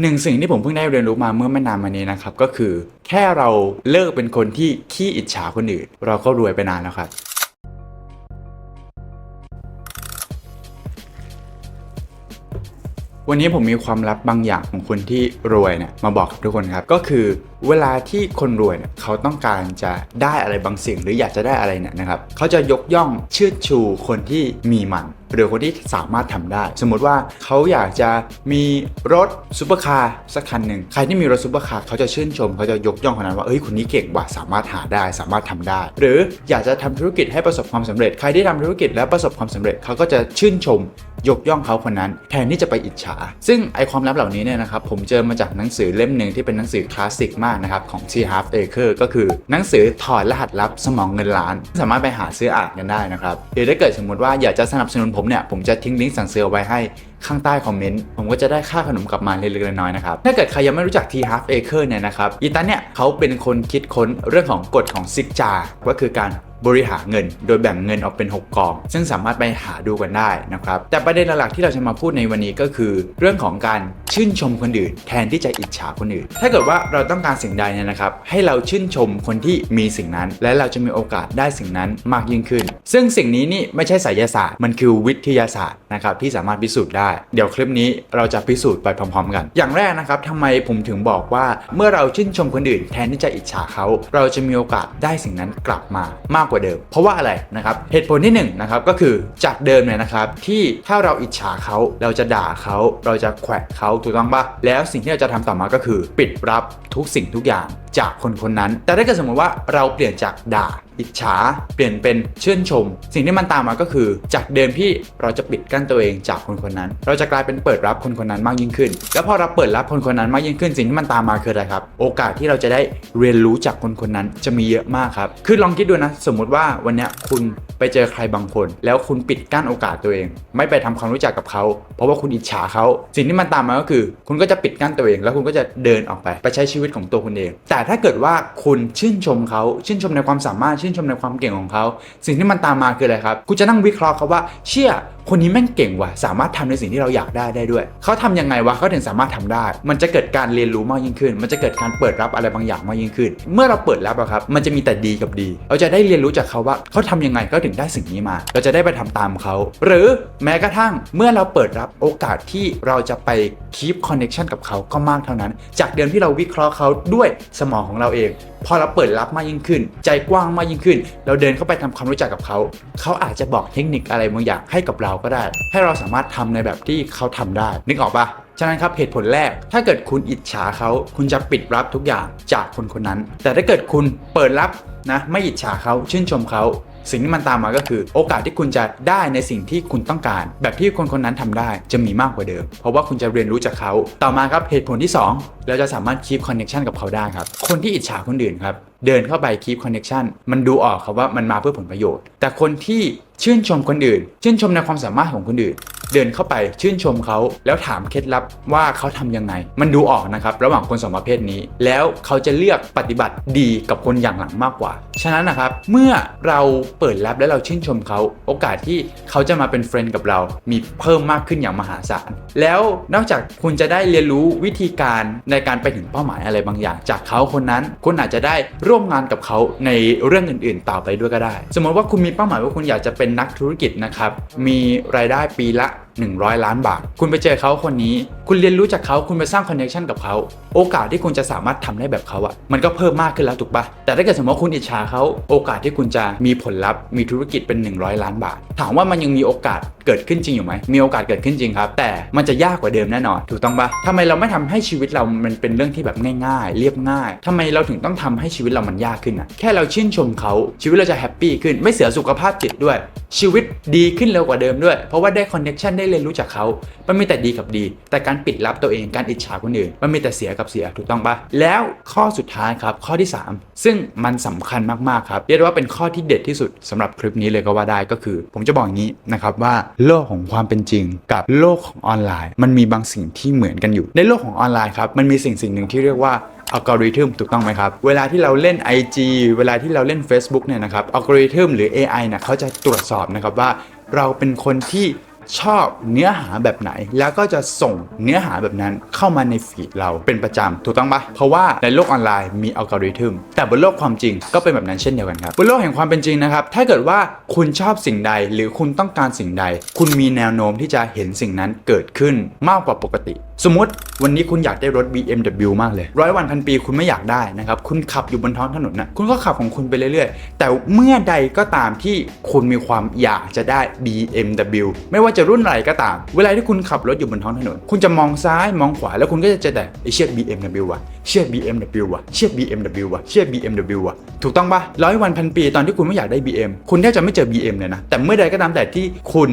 หนึ่งสิ่งที่ผมเพิ่งได้เรียนรู้มาเมื่อไม่นานมานี้นะครับ ก็คือแค่เราเลิกเป็นคนที่ขี้อิจฉาคนอื่น เราก็รวยไปนานแล้วครับ วันนี้ผมมีความลับบางอย่างของคนที่รวยเนี่ยมาบอกกับทุกคนครับ ก็คือเวลาที่คนรวยเนี่ยเขาต้องการจะได้อะไรบางสิ่ง หรืออยากจะได้อะไรเนี่ยนะครับเขาจะยกย่องเชิดชูคนที่มีมัน หรือคนที่สามารถทำได้ สมมุติว่าเขาอยากจะมีรถซูเปอร์คาร์สักคันหนึ่งใครที่มีรถซูเปอร์คาร์เขาจะชื่นชมเขาจะยกย่องคนนั้นว่าเอ้ยคนนี้เก่งว่ะสามารถหาได้สามารถทำได้ หรืออยากจะทำธุรกิจให้ประสบความสำเร็จ ใครที่ทำธุรกิจแล้วประสบความสำเร็จเขาก็จะชื่นชม ยกย่องเขาคนนั้น แทนที่จะไปอิจฉา ซึ่งไอความลับเหล่านี้เนี่ยนะครับผมเจอมาจากหนังสือเล่มหนึ่งที่เป็นหนังสือคลาสสิกมากนะครับของ T Half Acre ก็คือหนังสือถอดรหัสลับสมองเงินล้าน สามารถไปหาซื้ออ่านกันได้นะครับหรือถ้าเกิดสมมติว่าอยากจะสนับสนุนผมเนี่ยผมจะทิ้งลิงก์สั่งซื้อไว้ให้ข้างใต้คอมเมนต์ผมก็จะได้ค่าขนมกลับมาเล็กๆน้อยๆนะครับถ้าเกิดใครยังไม่รู้จัก T Half Acre เนี่ยนะครับอีตันเนี่ยเขาเป็นคนคิดค้นเรื่องของกฎของซิกจาก็คือการบริหารเงิน โดยแบ่งเงินออกเป็น 6 กอง ซึ่งสามารถไปหาดูกันได้นะครับ แต่ประเด็นหลักๆที่เราจะมาพูดในวันนี้ก็คือ เรื่องของการชื่นชมคนอื่น แทนที่จะอิจฉาคนอื่น ถ้าเกิดว่าเราต้องการสิ่งใดเนี่ยนะครับ ให้เราชื่นชมคนที่มีสิ่งนั้น และเราจะมีโอกาสได้สิ่งนั้นมากยิ่งขึ้น ซึ่งสิ่งนี้นี่ไม่ใช่ไสยศาสตร์ มันคือวิทยาศาสตร์นะครับที่สามารถพิสูจน์ได้เดี๋ยวคลิปนี้เราจะพิสูจน์ไปพร้อมๆกัน อย่างแรกนะครับทำไมผมถึงบอกว่าเมื่อเราชื่นชมคนอื่นแทนที่จะอิจฉาเขา เราจะมีโอกาสได้สิ่งนั้นกลับมามากกว่าเดิม เพราะว่าอะไรนะครับเหตุผลที่1นงนะครับก็คือจากเดิมเนี่ยนะครับที่ถ้าเราอิจฉาเขาเราจะด่าเขาเราจะแขวะเขาถูกต้องปะแล้วสิ่งที่เราจะทำต่อมาก็คือ ปิดรับทุกสิ่งทุกอย่าง จากคนคนนั้น แต่ถ้าเกิดสมมติว่าเราเปลี่ยนจากด่า อิจฉา เปลี่ยนเป็นชื่นชม สิ่งที่มันตามมาก็คือ จากเดิมที่เราจะปิดกั้นตัวเองจากคนคนนั้น เราจะกลายเป็นเปิดรับคนคนนั้นมากยิ่งขึ้น แล้วพอเราเปิดรับคนคนนั้นมากยิ่งขึ้น สิ่งที่มันตามมาคืออะไรครับ โอกาสที่เราจะได้เรียนรู้จากคนคนนั้นจะมีเยอะมากครับ คือลองคิดดูนะ สมมุติว่าวันนี้คุณไปเจอใครบางคน แล้วคุณปิดกั้นโอกาสตัวเอง ไม่ไปทำความรู้จักกับเขา เพราะว่าคุณอิจฉาเขา สิ่งที่มันตามมาก็คือ คุณก็จะปิดกั้นตัวเอง แล้วคุณก็จะเดินออกไป ไปใช้ชีวิตของตัวคุณเอง แต่ถ้าเกิดว่าคุณชื่นชมเขาชื่นชมในความสามารถชื่นชมในความเก่งของเขา สิ่งที่มันตามมาคืออะไรครับ คุณจะนั่งวิเคราะห์เขาว่าเชื่อ คนนี้แม่งเก่งว่ะสามารถทำในสิ่งที่เราอยากได้ได้ด้วย เขาทำยังไงวะเขาถึงสามารถทำได้ มันจะเกิดการเรียนรู้มากยิ่งขึ้น มันจะเกิดการเปิดรับอะไรบางอย่างมากยิ่งขึ้น เมื่อเราเปิดรับอะครับมันจะมีแต่ดีกับดี เราจะได้เรียนรู้จากเขาว่าเขาทำยังไงเขาถึงได้สิ่งนี้มา เราจะได้ไปทำตามเขาหรือแม้กระทั่งเมื่อเราเปิดรับโอกาสที่เราจะไปคีปคอนเน t ชันกับเขาก็มากเท่านั้น จากเดิมที่เราวิเคราะห์เขาด้วยสมองของเราเอง พอเราเปิดรับมากยิ่งขึ้น ใจกว้างมากยิ่งขึ้น เราเดินเข้าไปทำความรู้จักกับเขา เขาอาจจะบอกเทคนิคอะไรบางอย่างให้กับเราก็ได้ ให้เราสามารถทำในแบบที่เขาทำได้ นึกออกปะฉะนั้นครับเหตุผลแรก ถ้าเกิดคุณอิจฉาเขาคุณจะปิดรับทุกอย่างจากคนคนนั้น แต่ถ้าเกิดคุณเปิดรับนะไม่อิจฉาเขาชื่นชมเขา สิ่งที่มันตามมาก็คือ โอกาสที่คุณจะได้ในสิ่งที่คุณต้องการ แบบที่คนคนนั้นทำได้จะมีมากกว่าเดิม เพราะว่าคุณจะเรียนรู้จากเขา ต่อมาครับเหตุผลที่สองเราจะสามารถคีบคอนเนคชันกับเขาได้ครับ คนที่อิจฉาคนอื่นครับเดินเข้าไปคีบคอนเนคชันมันดูออกครับว่ามันมาเพื่อผลประโยชน์ แต่คนที่ชื่นชมคนอื่น ชื่นชมในความสามารถของคนอื่น เดินเข้าไปชื่นชมเขาแล้วถามเคล็ดลับว่าเขาทำยังไง มันดูออกนะครับระหว่างคนสองประเภทนี้ แล้วเขาจะเลือกปฏิบัติดีกับคนอย่างหลังมากกว่า ฉะนั้นนะครับเมื่อเราเปิดรับและเราชื่นชมเขา โอกาสที่เขาจะมาเป็นเฟรนด์กับเรา มีเพิ่มมากขึ้นอย่างมหาศาลแล้วนอกจากคุณจะได้เรียนรู้วิธีการในการไปถึงเป้าหมายอะไรบางอย่าง จากเขาคนนั้นคุณอาจจะได้ร่วมงานกับเขาในเรื่องอื่น ๆ ต่อไปด้วยก็ได้ สมมติว่าคุณมีเป้าหมายว่าคุณอยากจะเป็นนักธุรกิจนะครับมีรายได้ปีละ that. 100 ล้านบาท คุณไปเจอเขาคนนี้ คุณเรียนรู้จากเขาคุณไปสร้างคอนเนคชันกับเขา โอกาสที่คุณจะสามารถทำได้แบบเขาอะมันก็เพิ่มมากขึ้นแล้วถูกปะแต่ถ้าเกิดสมมติว่าคุณอิจฉาเขาโอกาสที่คุณจะมีผลลัพธ์มีธุรกิจเป็น 100 ล้านบาท ถามว่ามันยังมีโอกาสเกิดขึ้นจริงอยู่ไหมมีโอกาสเกิดขึ้นจริงครับ แต่มันจะยากกว่าเดิมแน่นอน ถูกต้องปะทำไมเราไม่ทำให้ชีวิตเรามันเป็นเรื่องที่แบบง่ายๆ เรียบง่ายทำไมเราถึงต้องทำให้ชีวิตเรามันยากขึ้นอะแค่เราชื่นชมเขาชีวิตเราจะแฮปปี้ขึ้นไม่เสียสุขภาพจิตด้วย ชีวิตดีขึ้นเร็วกว่าเดิมด้วย เพราะว่าได้คอนเนคชันไได้เรียนรู้จากเขา มันมีแต่ดีกับดี แต่การปิดลับตัวเองการอิจฉาคนอื่น มันมีแต่เสียกับเสียถูกต้องปะแล้วข้อสุดท้ายครับ ข้อที่ 3 ซึ่งมันสำคัญมากๆครับ เรียกว่าเป็นข้อที่เด็ดที่สุดสำหรับคลิปนี้เลยก็ว่าได้ก็คือ ผมจะบอกอย่างนี้นะครับว่าโลกของความเป็นจริง กับโลกของออนไลน์ มันมีบางสิ่งที่เหมือนกันอยู่ ในโลกของออนไลน์ครับมันมีสิ่งสิ่งหนึ่งที่เรียกว่าอัลกอริทึมถูกต้องไหมครับ เวลาที่เราเล่น IG เวลาที่เราเล่น Facebook เนี่ยนะครับอัลกอริทึมหรือ AI เนี่ยเขาจะตรวจสอบนะครับว่าเราเป็นคนที่ ชอบเนื้อหาแบบไหน แล้วก็จะส่งเนื้อหาแบบนั้นเข้ามาในฟีดเราเป็นประจำถูกต้องปะเพราะว่าในโลกออนไลน์มีอัลกอริทึมแต่บนโลกความจริงก็เป็นแบบนั้นเช่นเดียวกันครับบนโลกแห่งความเป็นจริงนะครับถ้าเกิดว่าคุณชอบสิ่งใดหรือคุณต้องการสิ่งใด คุณมีแนวโน้มที่จะเห็นสิ่งนั้นเกิดขึ้นมากกว่าปกติสมมติวันนี้คุณอยากได้รถ BMW มากเลยร้อยวันพันปีคุณไม่อยากได้นะครับ คุณขับอยู่บนท้องถนนนะคุณก็ขับของคุณไปเรื่อยๆ แต่เมื่อใดก็ตามที่คุณมีความอยากจะได้ BMW ไม่ว่าจะรุ่นอะไรก็ตาม เวลาที่คุณขับรถอยู่บนท้องถนน คุณจะมองซ้ายมองขวาแล้วคุณก็จะเจอแต่ไอเชี่ย BMW ว่ะเชี่ย BMW ว่ะเชี่ย BMW ว่ะเชี่ย BMW ว่ะถูกต้องปะร้อยวันพันปีตอนที่คุณไม่อยากได้ BM คุณแทบจะไม่เจอ BM เลยนะแต่เมื่อใดก็ตามแต่ที่คุณ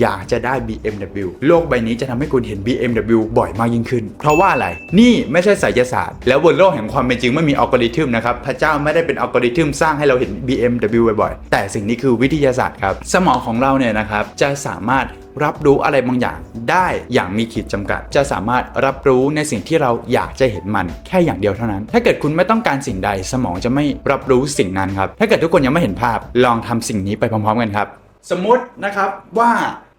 อยากจะได้ BMW โลกใบนี้จะทำให้คุณเห็น BMW บ่อยมากยิ่งขึ้น เพราะว่าอะไร นี่ไม่ใช่ไสยศาสตร์ แล้วบนโลกแห่งความเป็นจริงไม่มีอัลกอริทึมนะครับ พระเจ้าไม่ได้เป็นอัลกอริทึมสร้างให้เราเห็น BMW บ่อยๆ แต่สิ่งนี้คือวิทยาศาสตร์ครับ สมองของเราเนี่ยนะครับ จะสามารถรับรู้อะไรบางอย่างได้อย่างมีขีดจำกัด จะสามารถรับรู้ในสิ่งที่เราอยากจะเห็นมันแค่อย่างเดียวเท่านั้น ถ้าเกิดคุณไม่ต้องการสิ่งใด สมองจะไม่รับรู้สิ่งนั้นครับ ถ้าเกิดทุกคนยังไม่เห็นภาพ ลองทำสิ่งนี้ไปพร้อมๆกันครับ สมมตินะครับว่า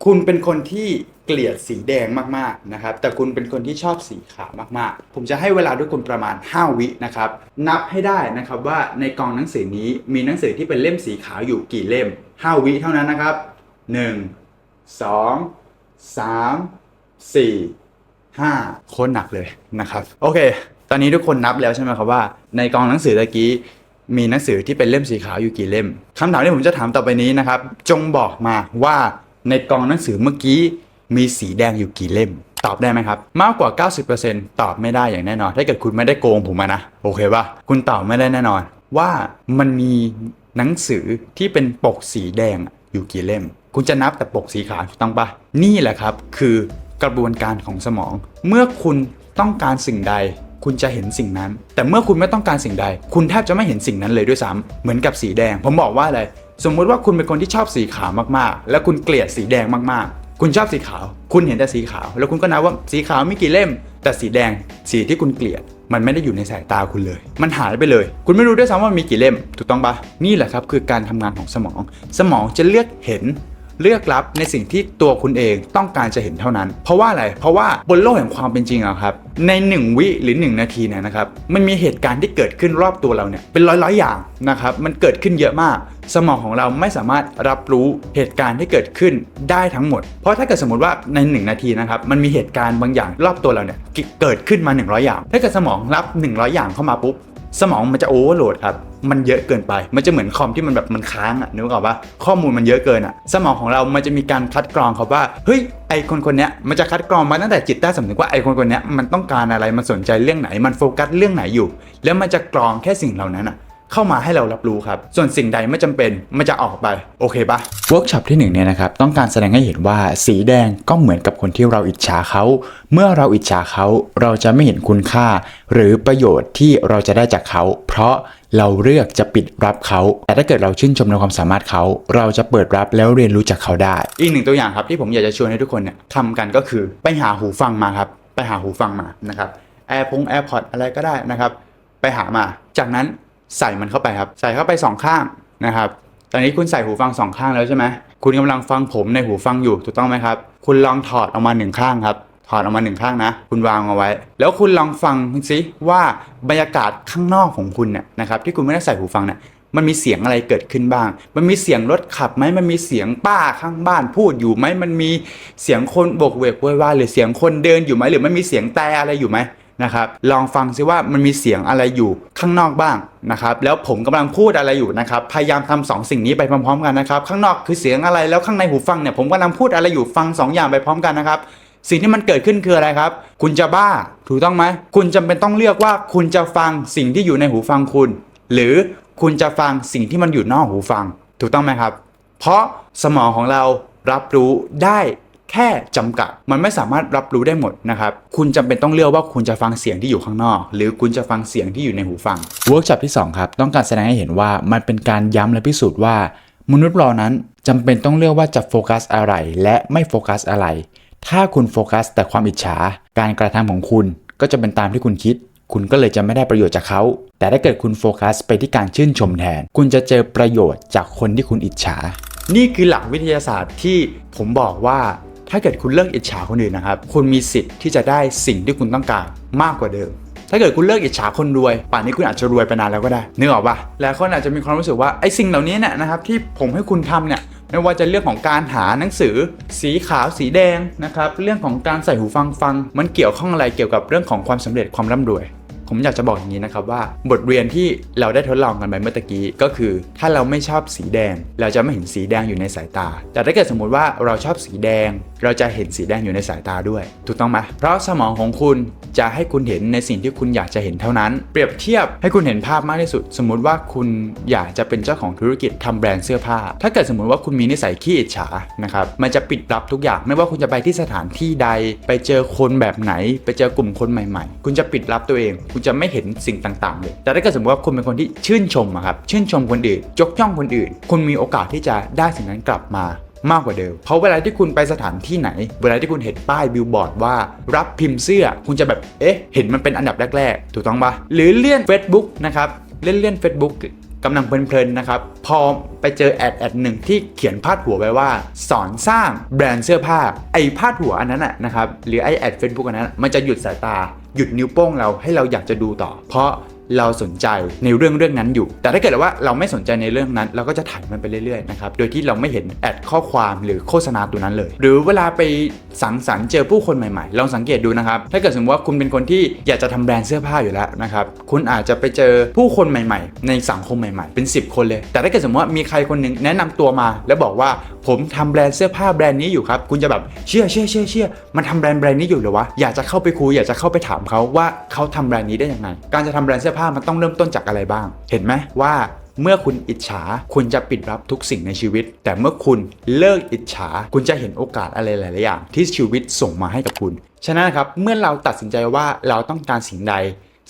คุณเป็นคนที่เกลียดสีแดงมากๆนะครับ แต่คุณเป็นคนที่ชอบสีขาวมากๆ ผมจะให้เวลาด้วยคุณประมาณ 5 วินะครับ นับให้ได้นะครับว่าในกองหนังสือนี้มีหนังสือที่เป็นเล่มสีขาวอยู่กี่เล่ม 5 วิเท่านั้นนะครับ 1 2 3 4 5โคตรหนักเลยนะครับ โอเค ตอนนี้ทุกคนนับแล้วใช่ไหมครับว่า ในกองหนังสือตะกี้ มีหนังสือที่เป็นเล่มสีขาวอยู่กี่เล่มคำถามที่ผมจะถามต่อไปนี้นะครับ จงบอกมาว่าในกองหนังสือเมื่อกี้มีสีแดงอยู่กี่เล่ม ตอบได้ไหมครับ มากกว่า 90%ตอบไม่ได้อย่างแน่นอน ถ้าเกิดคุณไม่ได้โกงผมมานะ โอเคป่ะคุณตอบไม่ได้แน่นอน ว่ามันมีหนังสือที่เป็นปกสีแดงอยู่กี่เล่ม คุณจะนับแต่ปกสีขาวถูกต้องปะนี่แหละครับ คือกระบวนการของสมอง เมื่อคุณต้องการสิ่งใด คุณจะเห็นสิ่งนั้น แต่เมื่อคุณไม่ต้องการสิ่งใด คุณแทบจะไม่เห็นสิ่งนั้นเลยด้วยซ้ำเหมือนกับสีแดง ผมบอกว่าอะไรสมมุติว่าคุณเป็นคนที่ชอบสีขาวมากๆ และคุณเกลียดสีแดงมากๆ คุณชอบสีขาว คุณเห็นแต่สีขาว แล้วคุณก็นับว่าสีขาวมีกี่เล่ม แต่สีแดง สีที่คุณเกลียด มันไม่ได้อยู่ในสายตาคุณเลย มันหายไปเลย คุณไม่รู้ด้วยซ้ำว่ามีกี่เล่ม ถูกต้องปะนี่แหละครับคือการทำงานของสมอง สมองจะเลือกเห็น เลือกรับในสิ่งที่ตัวคุณเองต้องการจะเห็นเท่านั้น เพราะว่าอะไร เพราะว่าบนโลกแห่งความเป็นจริงอะครับ ใน 1 วิหรือ 1 นาทีเนี่ยนะครับ มันมีเหตุการณ์ที่เกิดขึ้นรอบตัวเราเนี่ยเป็นร้อยร้อยๆอย่างนะครับ มันเกิดขึ้นเยอะมาก สมองของเราไม่สามารถรับรู้เหตุการณ์ที่เกิดขึ้นได้ทั้งหมด เพราะถ้าเกิดสมมติว่าใน 1 นาทีนะครับมันมีเหตุการณ์บางอย่างรอบตัวเราเนี่ยเกิดขึ้นมา 100 อย่าง ถ้าเกิดสมองรับ 100 อย่างเข้ามาปุ๊บ สมองมันจะโอเวอร์โหลดครับ มันเยอะเกินไป มันจะเหมือนคอมที่มันแบบมันค้างอะนึกออกปะข้อมูลมันเยอะเกินอะสมองของเรามันจะมีการคัดกรองครับว่า เฮ้ย ไอคนคนเนี้ยมันจะคัดกรองมาตั้งแต่จิตใต้สำนึกว่าไอคนคนเนี้ยมันต้องการอะไร มันสนใจเรื่องไหน มันโฟกัสเรื่องไหนอยู่ แล้วมันจะกรองแค่สิ่งเหล่านั้นอะ เข้ามาให้เรารับรู้ครับ ส่วนสิ่งใดไม่จำเป็นมันจะออกไป โอเคปะเวิร์กช็อปที่1เนี่ยนะครับต้องการแสดงให้เห็นว่าสีแดงก็เหมือนกับคนที่เราอิจฉาเขา เมื่อเราอิจฉาเขาเราจะไม่เห็นคุณค่า หรือประโยชน์ที่เราจะได้จากเขา เพราะเราเลือกจะปิดรับเขา แต่ถ้าเกิดเราชื่นชมในความสามารถเขา เราจะเปิดรับแล้วเรียนรู้จากเขาได้ อีกหนึ่งตัวอย่างครับที่ผมอยากจะชวนให้ทุกคนเนี่ยทำกันก็คือไปหาหูฟังมาครับ ไปหาหูฟังมานะครับแอร์พงแอร์พอดอะไรก็ได้นะครับ ไปหามา จากนั้น ใส่มันเข้าไปครับ ใส่เข้าไปสองข้างนะครับ ตอนนี้คุณใส่หูฟังสองข้างแล้วใช่ไหมคุณกำลังฟังผมในหูฟังอยู่ถูกต้องไหมครับ คุณลองถอดออกมาหนึ่งข้างครับ ถอดออกมาหนึ่งข้างนะ คุณวางเอาไว้ แล้วคุณลองฟังซิว่าบรรยากาศข้างนอกของคุณเนี่ยนะครับที่คุณไม่ได้ใส่หูฟังเนี่ยมันมีเสียงอะไรเกิดขึ้นบ้าง มันมีเสียงรถขับไหม มันมีเสียงป้าข้างบ้านพูดอยู่ไหม มันมีเสียงคนโบกเวกโวยวาหรือเสียงคนเดินอยู่ไหม หรือมันมีเสียงแต่อะไรอยู่ไหม นะครับลองฟังซิว่ามันมีเสียงอะไรอยู่ข้างนอกบ้างนะครับแล้วผมกำลังพูดอะไรอยู่นะครับพยายามทำสองสิ่งนี้ไปพร้อมๆกันนะครับข้างนอกคือเสียงอะไรแล้วข้างในหูฟังเนี่ยผมกำลังพูดอะไรอยู่ฟังสองอย่างไปพร้อมกันนะครับสิ่งที่มันเกิดขึ้นคืออะไรครับ คุณจะบ้าถูกต้องไหมคุณจำเป็นต้องเลือกว่าคุณจะฟังสิ่งที่อยู่ในหูฟังคุณ หรือคุณจะฟังสิ่งที่มันอยู่นอกหูฟัง ถูกต้องไหมครับ เพราะสมองของเรารับรู้ได้ แค่จำกัด มันไม่สามารถรับรู้ได้หมดนะครับ คุณจำเป็นต้องเลือกว่าคุณจะฟังเสียงที่อยู่ข้างนอก หรือคุณจะฟังเสียงที่อยู่ในหูฟังเวิร์กช็อปที่2ครับต้องการแสดงให้เห็นว่ามันเป็นการย้ำและพิสูจน์ว่า มนุษย์เรานั้นจำเป็นต้องเลือกว่าจะโฟกัสอะไร และไม่โฟกัสอะไร ถ้าคุณโฟกัส แต่ความอิจฉา การกระทำของคุณก็จะเป็นตามที่คุณคิด คุณก็เลยจะไม่ได้ประโยชน์จากเขา แต่ถ้าเกิดคุณโฟกัสไปที่การชื่นชมแทน คุณจะเจอประโยชน์จากคนที่คุณอิจฉา นี่คือหลักวิทยาศาสตร์ที่ผมบอกว่า ถ้าเกิดคุณเลิกอิจฉาคนอื่นนะครับ คุณมีสิทธิ์ที่จะได้สิ่งที่คุณต้องการมากกว่าเดิม ถ้าเกิดคุณเลิกอิจฉาคนรวย ป่านนี้คุณอาจจะรวยไปนานแล้วก็ได้นึกออกปะหลายคนอาจจะมีความรู้สึกว่าไอ้สิ่งเหล่านี้เนี่ยนะครับที่ผมให้คุณทำเนี่ยไม่ว่าจะเรื่องของการหาหนังสือ สีขาวสีแดงนะครับเรื่องของการใส่หูฟังฟัง มันเกี่ยวข้องอะไรเกี่ยวกับเรื่องของความสำเร็จความร่ำรวย ผมอยากจะบอกอย่างนี้นะครับว่าบทเรียนที่เราได้ทดลองกันไปเมื่อตะกี้ก็คือ ถ้าเราไม่ชอบสีแดง เราจะไม่เห็นสีแดงอยู่ในสายตา แต่ถ้าเกิดสมมุติว่าเราชอบสีแดง เราจะเห็นสีแดงอยู่ในสายตาด้วย ถูกต้องไหมเพราะสมองของคุณจะให้คุณเห็นในสิ่งที่คุณอยากจะเห็นเท่านั้น เปรียบเทียบให้คุณเห็นภาพมากที่สุด สมมุติว่าคุณอยากจะเป็นเจ้าของธุรกิจทำแบรนด์เสื้อผ้า ถ้าเกิดสมมุติว่าคุณมีนิสัยขี้อิจฉานะครับมันจะปิดรับทุกอย่างไม่ว่าคุณจะไปที่สถานที่ใด ไปเจอคนแบบไหน ไปเจอกลุ่มคนใหม่ ๆ คุณจะปิดรับตัวเองคุณจะไม่เห็นสิ่งต่างๆเลย แต่ถ้าเกิดสมมติว่าคุณเป็นคนที่ชื่นชมอะครับ ชื่นชมคนอื่นยกย่องคนอื่น คุณมีโอกาสที่จะได้สิ่งนั้นกลับมามากกว่าเดิม เพราะเวลาที่คุณไปสถานที่ไหน เวลาที่คุณเห็นป้ายบิลบอร์ดว่า รับพิมพ์เสื้อ คุณจะแบบ เอ๊ะ เห็นมันเป็นอันดับแรก ๆ ถูกต้องปะหรือเลื่อน Facebook นะครับ เลื่อนเลื่อน Facebook ก กำลังเพลินๆนะครับ พอไปเจอแอดแอดหนึ่งที่เขียนพาดหัวไว้ว่า สอนสร้างแบรนด์เสื้อผ้า ไอ้พาดหัวอันนั้นน่ะนะครับหรือไอ้แอดเฟซบุ๊กอันนั้น มันจะหยุดสายตาหยุดนิ้วโป้งเราให้เราอยากจะดูต่อ เพราะ เราสนใจในเรื่องเรื่องนั้นอยู่ แต่ถ้าเกิดว่าเราไม่สนใจในเรื่องนั้น เราก็จะถ่ายมันไปเรื่อยๆนะครับโดยที่เราไม่เห็นแอดข้อความหรือโฆษณาตัวนั้นเลย หรือเวลาไปสังสรรค์เจอผู้คนใหม่ๆลองสังเกตดูนะครับถ้าเกิดสมมติว่าคุณเป็นคนที่อยากจะทำแบรนด์เสื้อผ้าอยู่แล้วนะครับคุณอาจจะไปเจอผู้คนใหม่ ๆ ในสังคมใหม่ๆ เป็น 10 คนเลย แต่ถ้าเกิดสมมติว่ามีใครคนหนึ่งแนะนำตัวมา แล้วบอกว่าผมทำแบรนด์เสื้อผ้าแบรนด์นี้อยู่ครับคุณจะแบบเชื่อเชื่อเชื่อเชื่อมันทำแบรนด์แบรนด์นี้อยู่หรอวะอยากจะเข้าไปคุยอยากจะเข้าไปถามเขาว่าเขาทำแบรนด์นี้ได้ยังไงการจะทำแบรนด์เสื้อผ้ามันต้องเริ่มต้นจากอะไรบ้าง เห็นไหมว่าเมื่อคุณอิจฉาคุณจะปิดรับทุกสิ่งในชีวิต แต่เมื่อคุณเลิกอิจฉา คุณจะเห็นโอกาสอะไรหลาย ๆ อย่าง ที่ชีวิตส่งมาให้กับคุณ ฉะนั้นครับเมื่อเราตัดสินใจว่าเราต้องการสิ่งใด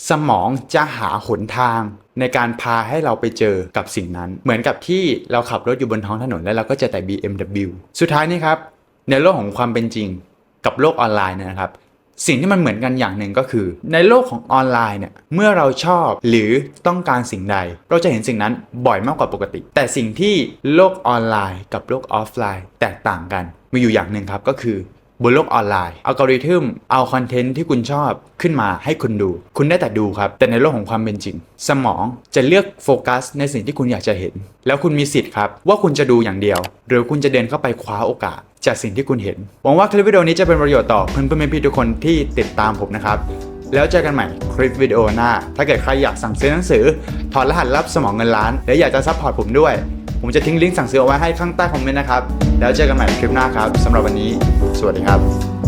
สมองจะหาหนทาง ในการพาให้เราไปเจอกับสิ่งนั้น เหมือนกับที่เราขับรถอยู่บนท้องถนนแล้วเราก็จอแต่ BMW สุดท้ายนี่ครับในโลกของความเป็นจริง กับโลกออนไลน์นะครับ สิ่งที่มันเหมือนกันอย่างหนึ่งก็คือ ในโลกของออนไลน์เนี่ยเมื่อเราชอบหรือต้องการสิ่งใด เราจะเห็นสิ่งนั้นบ่อยมากกว่าปกติ แต่สิ่งที่โลกออนไลน์ กับโลกออฟไลน์ แตกต่างกัน มีอยู่อย่างหนึ่งครับก็คือบนโลกออนไลน์อัลกอริทึมเอาคอนเทนต์ที่คุณชอบขึ้นมาให้คุณดู คุณได้แต่ดูครับ แต่ในโลกของความเป็นจริง สมองจะเลือกโฟกัสในสิ่งที่คุณอยากจะเห็น แล้วคุณมีสิทธิ์ครับ ว่าคุณจะดูอย่างเดียว หรือคุณจะเดินเข้าไปคว้าโอกาส จากสิ่งที่คุณเห็น หวังว่าคลิปวิดีโอนี้จะเป็นประโยชน์ต่อเพื่อนเพื่อนพี่ทุกคนที่ติดตามผมนะครับ แล้วเจอกันใหม่คลิปวิดีโอหน้า ถ้าเกิดใครอยากสั่งซื้อหนังสือ ถอดรหัสลับสมองเงินล้าน และอยากจะซัพพอร์ตผมด้วย ผมจะทิ้งลิงก์สั่งซื้อเอาไว้ให้ข้างใต้คอมเมนต์นะครับ แล้วเจอกันใหม่คลิปหน้าครับสำหรับวันนี้ สวัสดีครับ